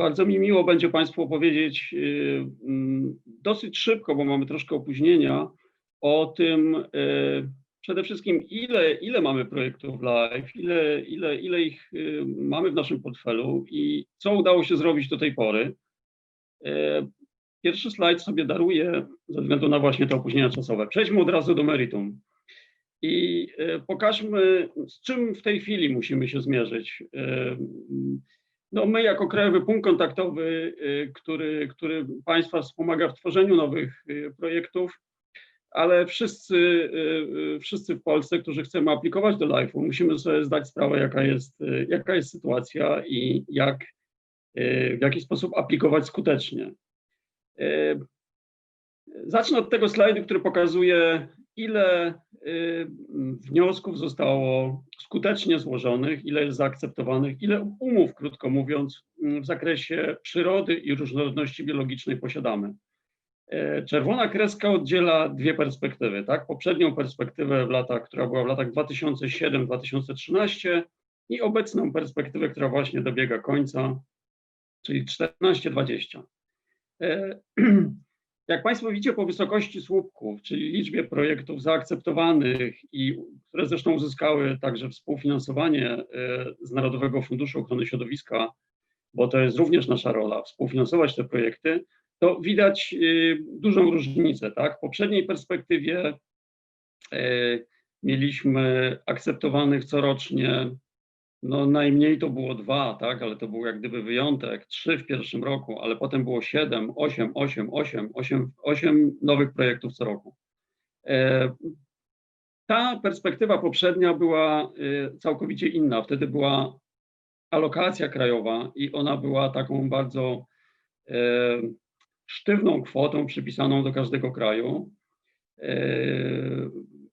Bardzo mi miło będzie Państwu opowiedzieć y, mm, dosyć szybko, bo mamy troszkę opóźnienia, o tym y, przede wszystkim, ile, ile mamy projektów live, ile, ile, ile ich y, mamy w naszym portfelu i co udało się zrobić do tej pory. Pierwszy slajd sobie daruję ze względu na właśnie te opóźnienia czasowe. Przejdźmy od razu do meritum i pokażmy, z czym w tej chwili musimy się zmierzyć. No my jako krajowy punkt kontaktowy, y, który, który Państwa wspomaga w tworzeniu nowych y, projektów, ale wszyscy, y, wszyscy w Polsce, którzy chcemy aplikować do LIFE-u, musimy sobie zdać sprawę, jaka jest, jaka jest sytuacja i jak, w jaki sposób aplikować skutecznie. Zacznę od tego slajdu, który pokazuje, ile y, wniosków zostało skutecznie złożonych, ile jest zaakceptowanych, ile umów, krótko mówiąc, w zakresie przyrody i różnorodności biologicznej posiadamy. E, czerwona kreska oddziela dwie perspektywy, tak? Poprzednią perspektywę w latach, która była w latach 2007-2013 i obecną perspektywę, która właśnie dobiega końca, czyli 14-20. Jak Państwo widzicie po wysokości słupków, czyli liczbie projektów zaakceptowanych i które zresztą uzyskały także współfinansowanie e, z Narodowego Funduszu Ochrony Środowiska, bo to jest również nasza rola, współfinansować te projekty, to widać e, dużą różnicę. Tak? W poprzedniej perspektywie e, mieliśmy akceptowanych corocznie no najmniej to było dwa, tak, ale to był jak gdyby wyjątek, trzy w pierwszym roku, ale potem było siedem, osiem, osiem, osiem, osiem, osiem nowych projektów co roku. E, ta perspektywa poprzednia była e, całkowicie inna. Wtedy była alokacja krajowa i ona była taką bardzo e, sztywną kwotą przypisaną do każdego kraju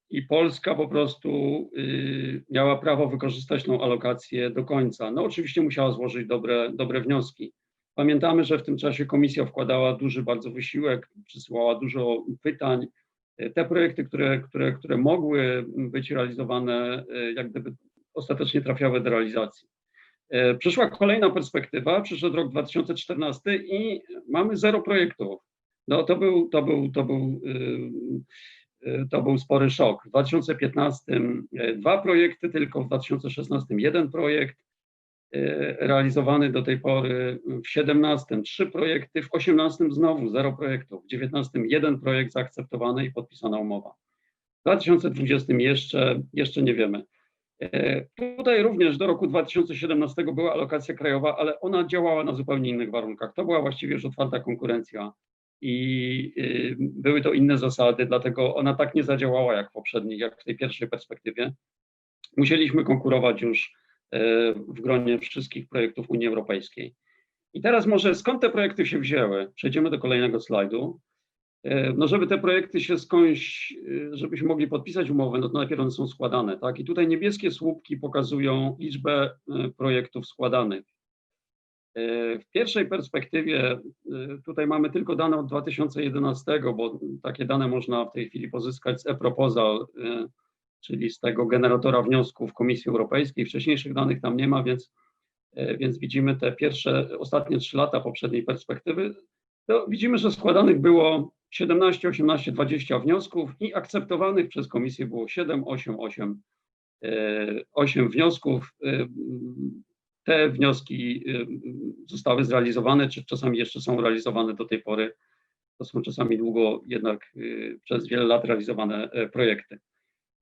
i Polska po prostu y, miała prawo wykorzystać tą alokację do końca. No oczywiście musiała złożyć dobre, dobre wnioski. Pamiętamy, że w tym czasie komisja wkładała duży bardzo wysiłek, przysyłała dużo pytań. Te projekty, które, które, które mogły być realizowane, y, jak gdyby ostatecznie trafiały do realizacji. Y, przyszła kolejna perspektywa, przyszedł rok 2014 i mamy zero projektów. No to był, to był, to był Y, to był spory szok. W 2015 y, dwa projekty, tylko w 2016 jeden projekt y, realizowany do tej pory, w 2017 trzy projekty, w 2018 znowu zero projektów, w 2019 jeden projekt zaakceptowany i podpisana umowa. W 2020 jeszcze, jeszcze nie wiemy. Tutaj również do roku 2017 była alokacja krajowa, ale ona działała na zupełnie innych warunkach. To była właściwie już otwarta konkurencja i y, były to inne zasady, dlatego ona tak nie zadziałała jak w poprzednich, jak w tej pierwszej perspektywie. Musieliśmy konkurować już e, w gronie wszystkich projektów Unii Europejskiej. I teraz może skąd te projekty się wzięły? Przejdziemy do kolejnego slajdu. E, no żeby te projekty się skądś, żebyśmy mogli podpisać umowę, no to najpierw one są składane, tak? I tutaj niebieskie słupki pokazują liczbę projektów składanych. W pierwszej perspektywie y, tutaj mamy tylko dane od 2011, bo takie dane można w tej chwili pozyskać z e-proposal, y, czyli z tego generatora wniosków Komisji Europejskiej. Wcześniejszych danych tam nie ma, więc, y, więc widzimy te pierwsze, ostatnie trzy lata poprzedniej perspektywy. To widzimy, że składanych było 17, 18, 20 wniosków i akceptowanych przez Komisję było 7, 8, 8, 8 wniosków. Te wnioski y, zostały zrealizowane, czy czasami jeszcze są realizowane do tej pory. To są czasami długo, jednak y, przez wiele lat realizowane e, projekty.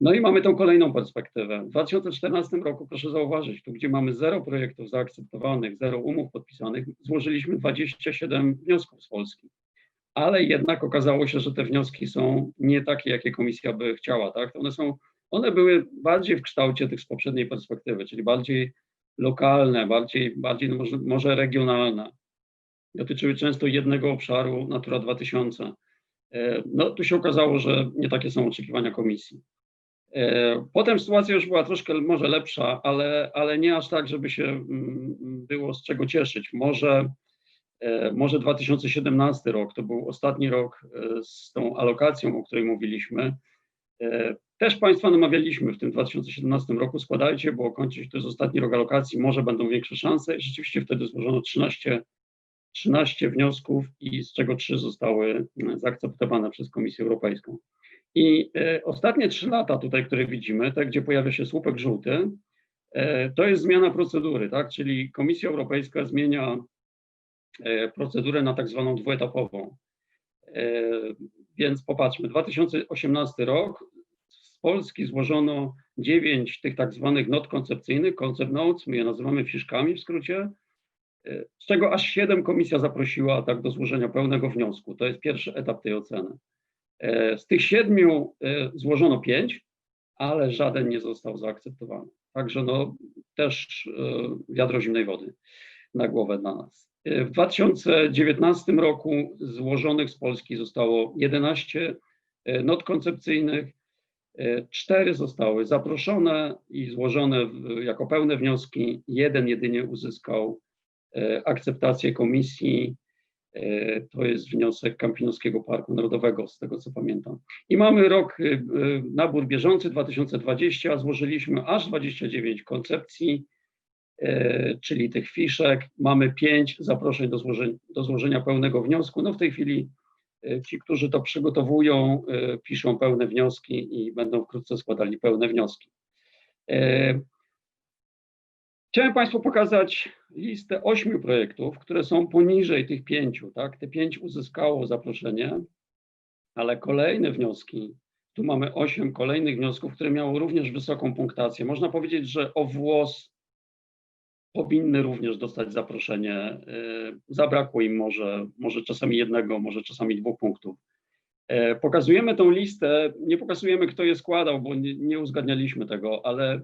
No i mamy tą kolejną perspektywę. W 2014 roku, proszę zauważyć, tu gdzie mamy zero projektów zaakceptowanych, zero umów podpisanych, złożyliśmy 27 wniosków z Polski. Ale jednak okazało się, że te wnioski są nie takie, jakie komisja by chciała. Tak? One, są, one były bardziej w kształcie tych z poprzedniej perspektywy, czyli bardziej lokalne, bardziej, bardziej no może, może regionalne. Dotyczyły często jednego obszaru Natura 2000. E, no tu się okazało, że nie takie są oczekiwania komisji. E, potem sytuacja już była troszkę może lepsza, ale, ale nie aż tak, żeby się mm, było z czego cieszyć. Może, e, może 2017 rok to był ostatni rok z tą alokacją, o której mówiliśmy. Też Państwa namawialiśmy w tym 2017 roku, składajcie, bo kończy się to jest ostatni rok alokacji, może będą większe szanse. I rzeczywiście wtedy złożono 13 13 wniosków i z czego 3 zostały mm, zaakceptowane przez Komisję Europejską. I e, ostatnie 3 lata tutaj, które widzimy, tak, gdzie pojawia się słupek żółty, e, to jest zmiana procedury, tak, czyli Komisja Europejska zmienia e, procedurę na tak zwaną dwuetapową. Więc popatrzmy, 2018 rok, z Polski złożono 9 tych tak zwanych not koncepcyjnych, concept notes, my je nazywamy fiszkami w skrócie, e, z czego aż 7 komisja zaprosiła tak do złożenia pełnego wniosku. To jest pierwszy etap tej oceny. E, Z tych siedmiu e, złożono pięć, ale żaden nie został zaakceptowany. Także no też wiadro zimnej wody na głowę dla nas. W 2019 roku złożonych z Polski zostało 11 e, not koncepcyjnych, cztery zostały zaproszone i złożone jako pełne wnioski. Jeden jedynie uzyskał e, akceptację komisji. E, To jest wniosek Kampinoskiego Parku Narodowego, z tego co pamiętam. I mamy rok, nabór bieżący 2020, złożyliśmy aż 29 koncepcji, e, czyli tych fiszek. Mamy 5 zaproszeń do, złożenia, do złożenia pełnego wniosku. No w tej chwili e, ci, którzy to przygotowują, e, piszą pełne wnioski i będą wkrótce składali pełne wnioski. E, Chciałem Państwu pokazać listę ośmiu projektów, które są poniżej tych pięciu. Tak? Te pięć uzyskało zaproszenie, ale kolejne wnioski, tu mamy osiem kolejnych wniosków, które miały również wysoką punktację. Można powiedzieć, że o włos powinny również dostać zaproszenie. Yy, Zabrakło im może, może czasami jednego, może czasami dwóch punktów. E, Pokazujemy tą listę, nie pokazujemy kto je składał, bo nie, uzgadnialiśmy tego, ale,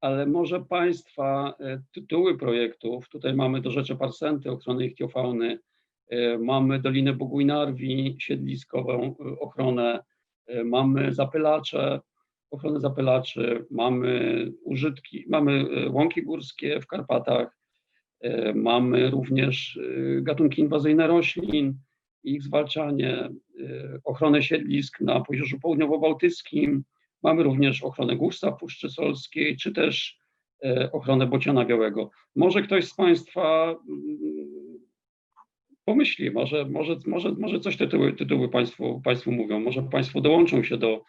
ale może Państwa e, tytuły projektów, tutaj mamy do rzeczy Parsenty, ochrony ichtiofauny, e, mamy Dolinę Bogujnarwi, siedliskową ochronę, mamy zapylacze, ochronę zapylaczy, mamy użytki, mamy e, łąki górskie w Karpatach, e, mamy również e, gatunki inwazyjne roślin, ich zwalczanie, ochronę siedlisk na Pojorzu Południowo-Bałtyckim, mamy również ochronę górstwa Puszczy Solskiej, czy też ochronę bociana białego. Może ktoś z Państwa mm, pomyśli, może, może, może, może coś tytuły, tytuły państwu, państwu mówią, może Państwo dołączą się do,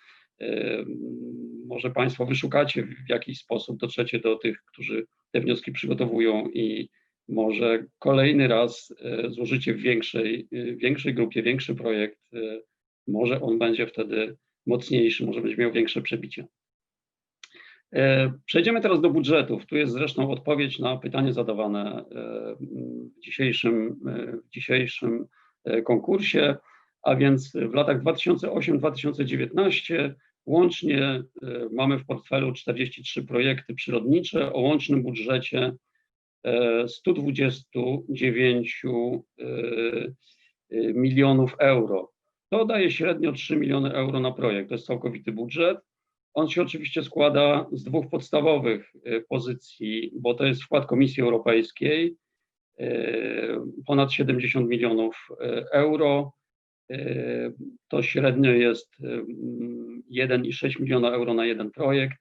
może Państwo wyszukacie w jakiś sposób, dotrzecie do tych, którzy te wnioski przygotowują i może kolejny raz e, złożycie w większej, e, większej grupie, większy projekt, e, może on będzie wtedy mocniejszy, może będzie miał większe przebicie. Przejdziemy teraz do budżetów. Tu jest zresztą odpowiedź na pytanie zadawane w dzisiejszym, w dzisiejszym konkursie, a więc w latach 2008-2019 łącznie e, mamy w portfelu 43 projekty przyrodnicze o łącznym budżecie e, 129 e, e, milionów euro. To daje średnio 3 miliony euro na projekt. To jest całkowity budżet. On się oczywiście składa z dwóch podstawowych pozycji, bo to jest wkład Komisji Europejskiej, ponad 70 milionów euro. E, To średnio jest e, mm, 1,6 miliona euro na jeden projekt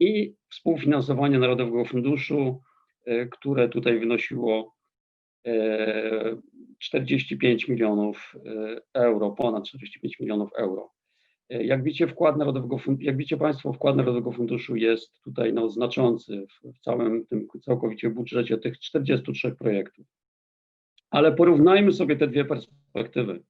i współfinansowanie Narodowego Funduszu, e, które tutaj wynosiło e, 45 milionów e, euro, ponad 45 milionów euro. E, Jak widzicie, wkład Narodowego Funduszu, jak widzicie Państwo, wkład Narodowego Funduszu jest tutaj no, znaczący w całym tym całkowicie budżecie tych 43 projektów. Ale porównajmy sobie te dwie perspektywy.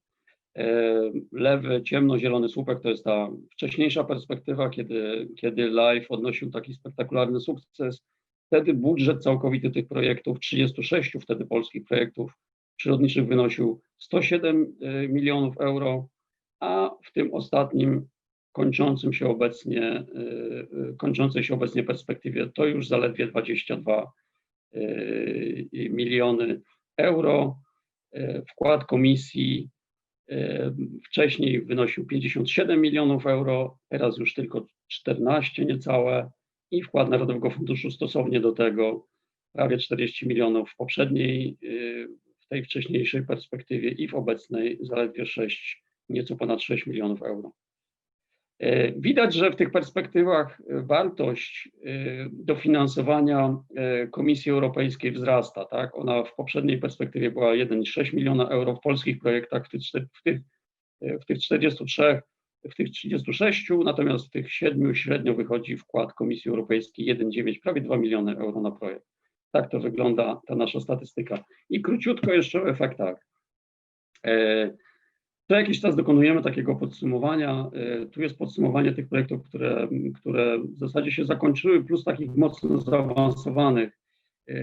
Lewy, ciemno-zielony słupek to jest ta wcześniejsza perspektywa, kiedy, kiedy Live odnosił taki spektakularny sukces. Wtedy budżet całkowity tych projektów, 36 wtedy polskich projektów przyrodniczych wynosił 107 e, milionów euro, a w tym ostatnim kończącym się obecnie, e, e, kończącej się obecnie perspektywie to już zaledwie 22 e, miliony euro. Wkład komisji wcześniej wynosił 57 milionów euro, teraz już tylko 14 niecałe i wkład Narodowego Funduszu stosownie do tego prawie 40 milionów w poprzedniej, w tej wcześniejszej perspektywie i w obecnej zaledwie 6, nieco ponad 6 milionów euro. E, widać, że w tych perspektywach wartość dofinansowania Komisji Europejskiej wzrasta. Tak? Ona w poprzedniej perspektywie była 1,6 miliona euro, w polskich projektach w tych, w tych, w tych 43 w tych 36, natomiast w tych 7 średnio wychodzi wkład Komisji Europejskiej 1,9, prawie 2 miliony euro na projekt. Tak to wygląda ta nasza statystyka. I króciutko jeszcze o efektach. E, co jakiś czas dokonujemy takiego podsumowania. E, tu jest podsumowanie tych projektów, które, które w zasadzie się zakończyły, plus takich mocno zaawansowanych. E,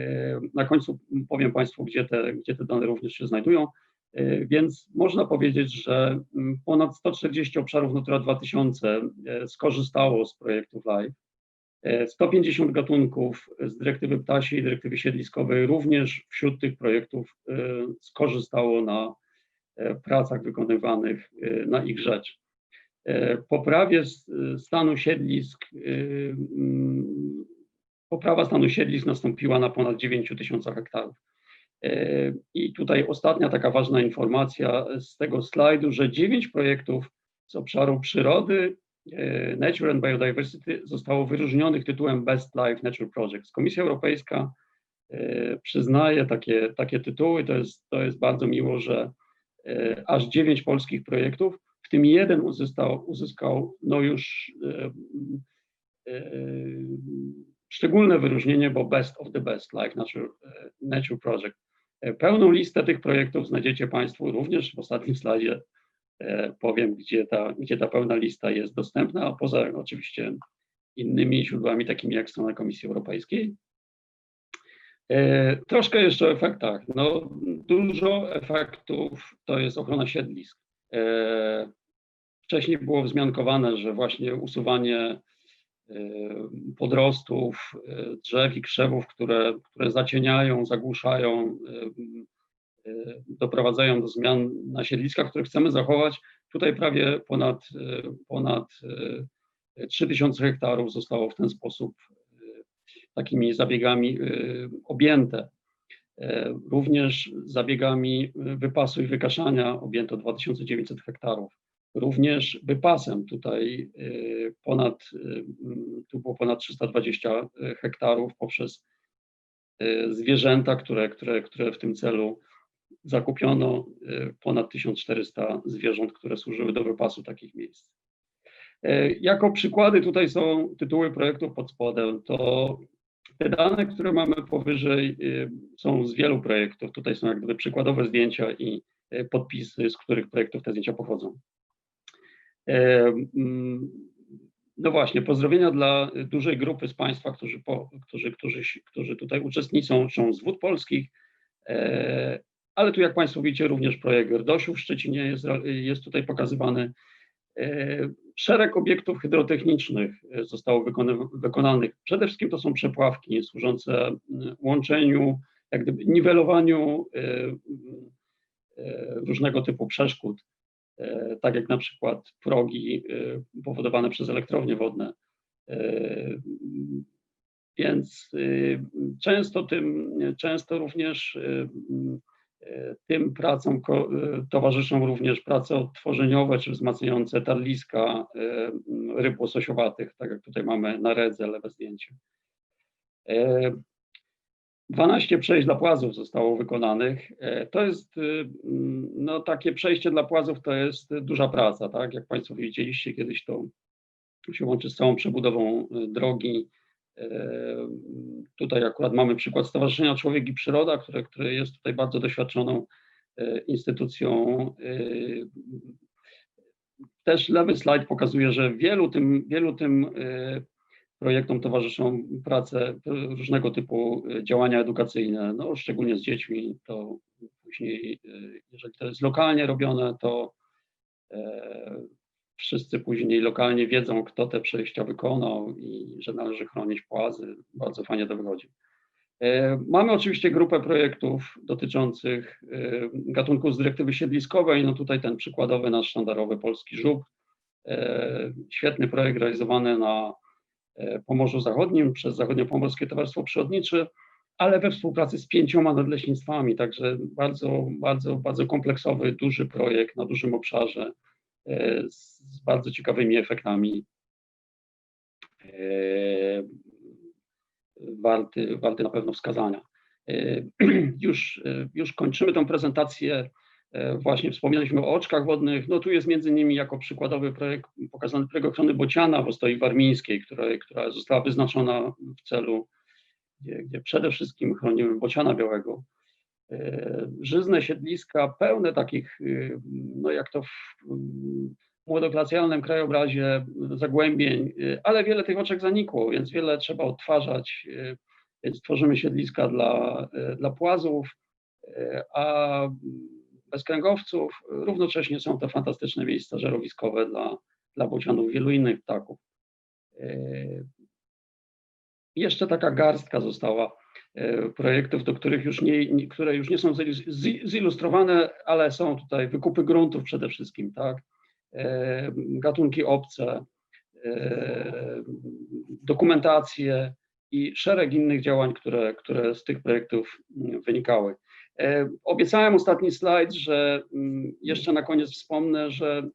na końcu powiem Państwu, gdzie te, gdzie te dane również się znajdują. E, więc można powiedzieć, że mm, ponad 140 obszarów Natura 2000 e, skorzystało z projektów LIFE. 150 gatunków z dyrektywy ptasiej i dyrektywy siedliskowej również wśród tych projektów skorzystało na pracach wykonywanych na ich rzecz. Poprawie stanu siedlisk, mm, poprawa stanu siedlisk nastąpiła na ponad 9 tysiącach hektarów. E, I tutaj ostatnia taka ważna informacja z tego slajdu, że dziewięć projektów z obszaru przyrody, e, Nature and Biodiversity zostało wyróżnionych tytułem Best Life Nature Projects. Komisja Europejska e, przyznaje takie, takie tytuły. To jest, to jest bardzo miło, że aż dziewięć polskich projektów, w tym jeden uzyskał, uzyskał no już szczególne wyróżnienie, bo Best of the Best Life Nature, Nature Project. E, pełną listę tych projektów znajdziecie Państwo również w ostatnim slajdzie. E, powiem, gdzie ta, gdzie ta pełna lista jest dostępna, a poza oczywiście innymi źródłami, takimi jak strona Komisji Europejskiej. E, troszkę jeszcze o efektach. No, dużo efektów to jest ochrona siedlisk. Wcześniej było wzmiankowane, że właśnie usuwanie Y, podrostów drzew i krzewów, które, które zacieniają, zagłuszają, doprowadzają do zmian na siedliskach, które chcemy zachować. Tutaj prawie ponad, ponad 3000 hektarów zostało w ten sposób takimi zabiegami objęte. Również zabiegami wypasu i wykaszania objęto 2900 hektarów również wypasem. Tutaj y, ponad, y, tu było ponad 320 hektarów poprzez y, zwierzęta, które, które, które w tym celu zakupiono, ponad 1400 zwierząt, które służyły do wypasu takich miejsc. Jako przykłady tutaj są tytuły projektów pod spodem. To te dane, które mamy powyżej, są z wielu projektów. Tutaj są jak gdyby przykładowe zdjęcia i podpisy, z których projektów te zdjęcia pochodzą. Mm, no właśnie, pozdrowienia dla dużej grupy z Państwa, którzy, po, którzy, którzy, którzy tutaj uczestniczą z wód polskich, e, ale tu jak Państwo widzicie również projekt Gerdosiu w Szczecinie jest, jest tutaj pokazywany. E, szereg obiektów hydrotechnicznych zostało wykonanych. Przede wszystkim to są przepławki służące łączeniu, jak gdyby niwelowaniu e, różnego typu przeszkód E, tak jak na przykład progi e, powodowane przez elektrownie wodne. E, więc często tym, często również tym pracom towarzyszą również prace odtworzeniowe czy wzmacniające tarliska ryb łososiowatych, tak jak tutaj mamy na redze lewe zdjęcie. 12 przejść dla płazów zostało wykonanych. E, to jest, no takie przejście dla płazów to jest duża praca, tak? Jak Państwo widzieliście kiedyś, to się łączy z całą przebudową drogi. E, tutaj akurat mamy przykład Stowarzyszenia Człowiek i Przyroda, które, które jest tutaj bardzo doświadczoną e, instytucją. Też lewy slajd pokazuje, że wielu tym, wielu tym projektom towarzyszą prace, różnego typu e, działania edukacyjne, no szczególnie z dziećmi, to później, e, jeżeli to jest lokalnie robione, to e, wszyscy później lokalnie wiedzą, kto te przejścia wykonał i że należy chronić płazy. Bardzo fajnie to wychodzi. Mamy oczywiście grupę projektów dotyczących gatunków z dyrektywy siedliskowej. No tutaj ten przykładowy nasz sztandarowy polski żuk. Świetny projekt realizowany na E, Pomorzu Zachodnim przez Zachodniopomorskie Towarzystwo Przyrodnicze, ale we współpracy z pięcioma nadleśnictwami, także bardzo, bardzo, bardzo kompleksowy, duży projekt na dużym obszarze, e, z z bardzo ciekawymi efektami. E, Warty, warty na pewno wskazania. E, Już, e, już kończymy tę prezentację. E, Właśnie wspomnieliśmy o oczkach wodnych. No tu jest między innymi jako przykładowy projekt pokazany projekt ochrony bociana w Ostoi Warmińskiej, która, która została wyznaczona w celu, gdzie, gdzie przede wszystkim chronimy bociana białego. E, Żyzne siedliska pełne takich, y, no jak to w młodoglacialnym krajobrazie zagłębień, y, ale wiele tych oczek zanikło, więc wiele trzeba odtwarzać, więc tworzymy siedliska dla, dla płazów, a bezkręgowców równocześnie są to fantastyczne miejsca żerowiskowe dla, dla bocianów, wielu innych ptaków. Jeszcze taka garstka została projektów, do których już nie, które już nie są zilu- zi- zilustrowane, ale są tutaj wykupy gruntów przede wszystkim, tak? E, gatunki obce, e, dokumentacje i szereg innych działań, które, które z tych projektów mm, wynikały. E, Obiecałem ostatni slajd, że mm, jeszcze na koniec wspomnę, że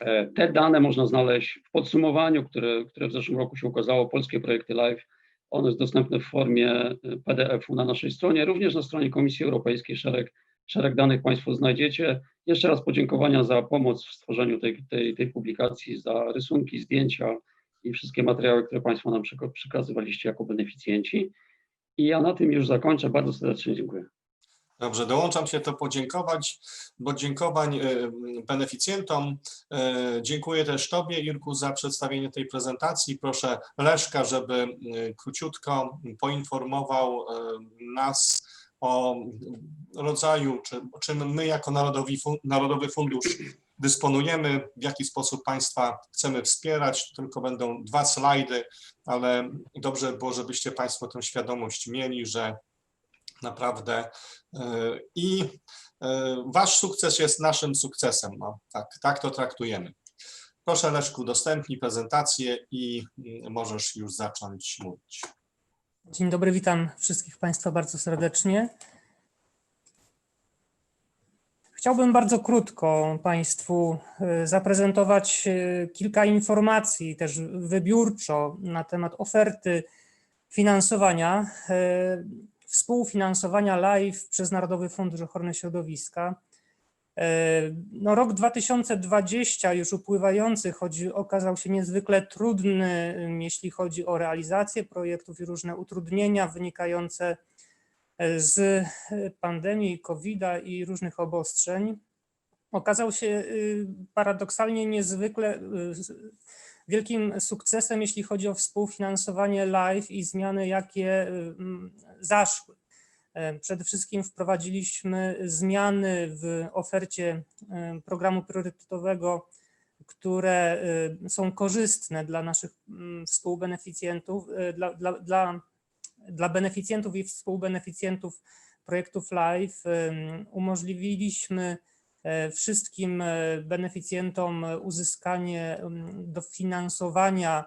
e, te dane można znaleźć w podsumowaniu, które, które w zeszłym roku się ukazało, Polskie Projekty Live. Ono jest dostępne w formie e, PDF-u na naszej stronie, również na stronie Komisji Europejskiej szereg, szereg danych Państwo znajdziecie. Jeszcze raz podziękowania za pomoc w stworzeniu tej, tej, tej publikacji, za rysunki, zdjęcia i wszystkie materiały, które Państwo nam przekazywaliście jako beneficjenci. I ja na tym już zakończę. Bardzo serdecznie dziękuję. Dobrze, dołączam się do podziękować, podziękowań e, beneficjentom. E, Dziękuję też Tobie, Irku, za przedstawienie tej prezentacji. Proszę Leszka, żeby e, króciutko poinformował nas o rodzaju, czy, czym my jako Narodowy, Fun- Narodowy Fundusz dysponujemy, w jaki sposób Państwa chcemy wspierać. Tylko będą dwa slajdy, ale dobrze było, żebyście Państwo tę świadomość mieli, że naprawdę e, i e, wasz sukces jest naszym sukcesem. No, tak, tak to traktujemy. Proszę Leszku, udostępnij prezentację i mm, możesz już zacząć mówić. Dzień dobry, witam wszystkich Państwa bardzo serdecznie. Chciałbym bardzo krótko Państwu e, zaprezentować kilka informacji, też wybiórczo na temat oferty finansowania, współfinansowania LIFE przez Narodowy Fundusz Ochrony Środowiska. E, No, rok 2020 już upływający chodzi, okazał się niezwykle trudny, jeśli chodzi o realizację projektów i różne utrudnienia wynikające e, z e, pandemii COVID-a i różnych obostrzeń. Okazał się y, paradoksalnie niezwykle y, wielkim sukcesem, jeśli chodzi o współfinansowanie live i zmiany, jakie mm, zaszły. E, Przede wszystkim wprowadziliśmy zmiany w ofercie e, programu priorytetowego, które e, są korzystne dla naszych mm, współbeneficjentów, dla, dla, dla, dla beneficjentów i współbeneficjentów projektów LIFE. Em, Umożliwiliśmy wszystkim e, beneficjentom uzyskanie dofinansowania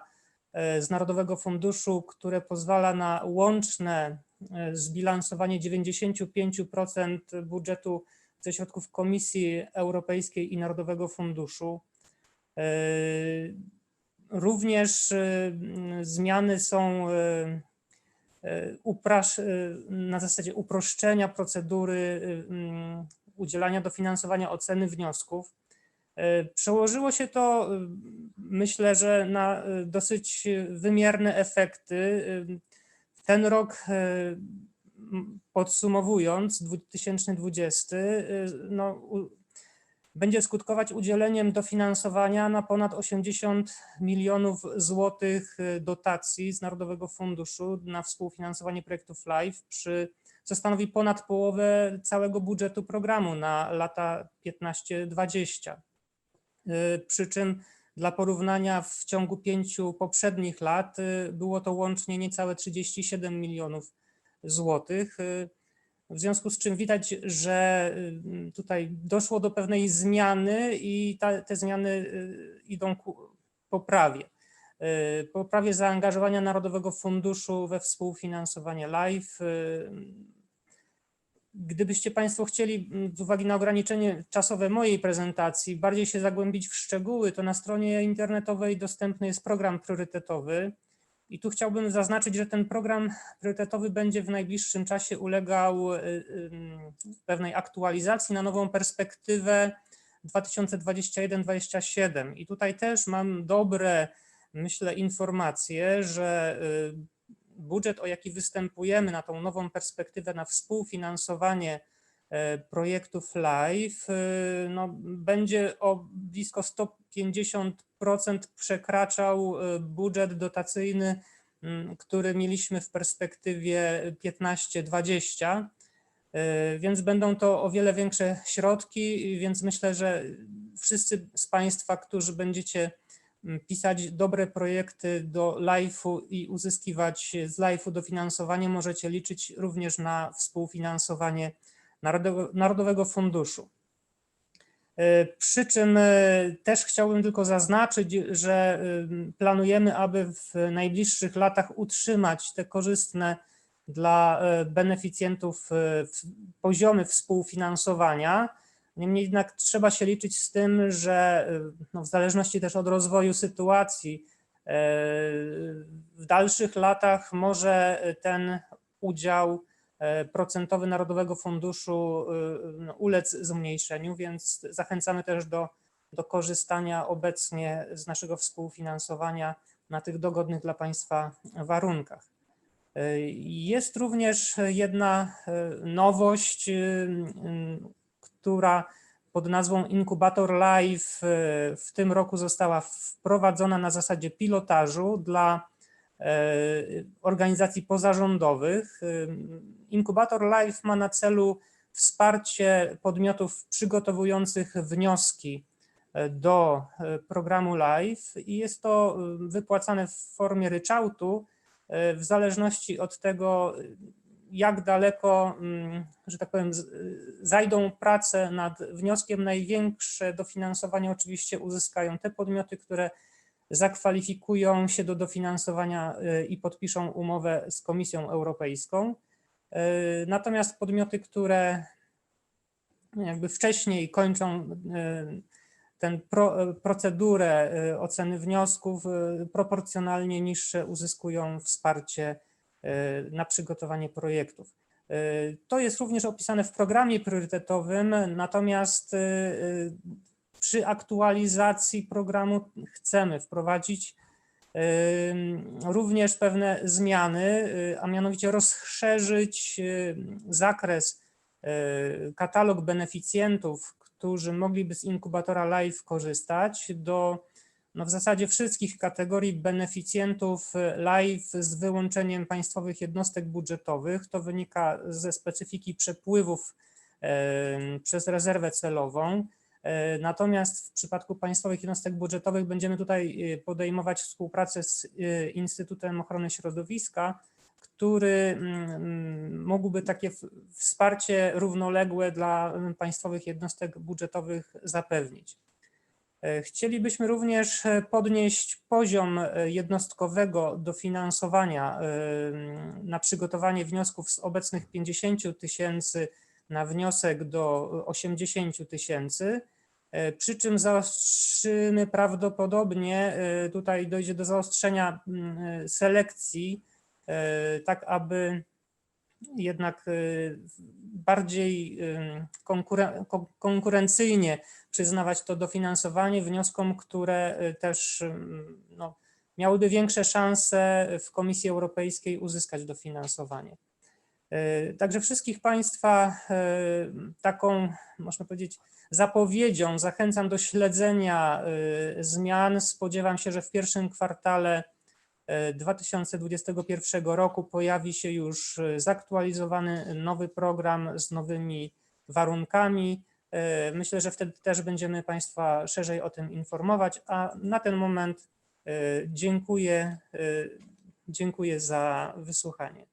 e, z Narodowego Funduszu, które pozwala na łączne e, zbilansowanie 95% budżetu ze środków Komisji Europejskiej i Narodowego Funduszu. E, Również e, zmiany są e, e, e, na zasadzie uproszczenia procedury e, udzielania dofinansowania oceny wniosków. E, Przełożyło się to, e, myślę, że na e, dosyć wymierne efekty. Ten rok, podsumowując, 2020, e, no, będzie skutkować udzieleniem dofinansowania na ponad 80 milionów złotych e, dotacji z Narodowego Funduszu na współfinansowanie projektów LIFE, przy, co stanowi ponad połowę całego budżetu programu na lata 15-20. Y, Przy czym dla porównania w ciągu pięciu poprzednich lat y, było to łącznie niecałe 37 milionów złotych. W związku z czym widać, że y, tutaj doszło do pewnej zmiany i ta, te zmiany y, idą ku poprawie. Y, Poprawie zaangażowania Narodowego Funduszu we współfinansowanie LIFE, Gdybyście Państwo chcieli, m, z uwagi na ograniczenie czasowe mojej prezentacji, bardziej się zagłębić w szczegóły, to na stronie internetowej dostępny jest program priorytetowy. I tu chciałbym zaznaczyć, że ten program priorytetowy będzie w najbliższym czasie ulegał y, y, pewnej aktualizacji na nową perspektywę 2021-2027. I tutaj też mam dobre, myślę, informacje, że y, budżet, o jaki występujemy na tą nową perspektywę, na współfinansowanie projektów live, y, no, będzie o blisko 150% przekraczał y, budżet dotacyjny, który mieliśmy w perspektywie 15-20. Y, Więc będą to o wiele większe środki, więc myślę, że wszyscy z Państwa, którzy będziecie pisać dobre projekty do live'u i uzyskiwać z live'u dofinansowanie, możecie liczyć również na współfinansowanie Narodowego Funduszu. E, Przy czym e, też chciałbym tylko zaznaczyć, że ym, planujemy, aby w najbliższych latach utrzymać te korzystne dla e, beneficjentów e, poziomy współfinansowania. Niemniej jednak trzeba się liczyć z tym, że e, no, w zależności też od rozwoju sytuacji, e, w dalszych latach może ten udział e, procentowy Narodowego Funduszu e, no, ulec zmniejszeniu, więc zachęcamy też do, do korzystania obecnie z naszego współfinansowania na tych dogodnych dla Państwa warunkach. E, Jest również jedna e, nowość, e, która pod nazwą Inkubator Live e, w tym roku została wprowadzona na zasadzie pilotażu dla e, organizacji pozarządowych. E, Inkubator Live ma na celu wsparcie podmiotów przygotowujących wnioski e, do e, programu Live i jest to e, wypłacane w formie ryczałtu e, w zależności od tego, jak daleko, mm, że tak powiem, zajdą prace nad wnioskiem. Największe dofinansowanie oczywiście uzyskają te podmioty, które zakwalifikują się do dofinansowania y, i podpiszą umowę z Komisją Europejską. Y, Natomiast podmioty, które jakby wcześniej kończą y, ten pro, procedurę oceny wniosków, proporcjonalnie niższe uzyskują wsparcie na przygotowanie projektów. To jest również opisane w programie priorytetowym, natomiast przy aktualizacji programu chcemy wprowadzić również pewne zmiany, y, a mianowicie rozszerzyć y, zakres, y, katalog beneficjentów, którzy mogliby z inkubatora live korzystać do no w zasadzie wszystkich kategorii beneficjentów live z wyłączeniem państwowych jednostek budżetowych. To wynika ze specyfiki przepływów przez rezerwę celową. E, Natomiast w przypadku państwowych jednostek budżetowych będziemy tutaj y, podejmować współpracę z y, Instytutem Ochrony Środowiska, który mm, mógłby takie wsparcie równoległe dla mm, państwowych jednostek budżetowych zapewnić. E, Chcielibyśmy również e, podnieść poziom e, jednostkowego dofinansowania e, na przygotowanie wniosków z obecnych 50 tysięcy na wniosek do 80 tysięcy. E, Przy czym zaostrzymy prawdopodobnie, e, tutaj dojdzie do zaostrzenia mm, e, selekcji, tak aby jednak bardziej konkurencyjnie przyznawać to dofinansowanie wnioskom, które też em, no, miałyby większe szanse w Komisji Europejskiej uzyskać dofinansowanie. E, Także wszystkich Państwa e, taką, można powiedzieć, zapowiedzią zachęcam do śledzenia e, zmian. Spodziewam się, że w pierwszym kwartale e, 2021 roku pojawi się już zaktualizowany nowy program z nowymi warunkami. Myślę, że wtedy też będziemy Państwa szerzej o tym informować, a na ten moment dziękuję, dziękuję za wysłuchanie.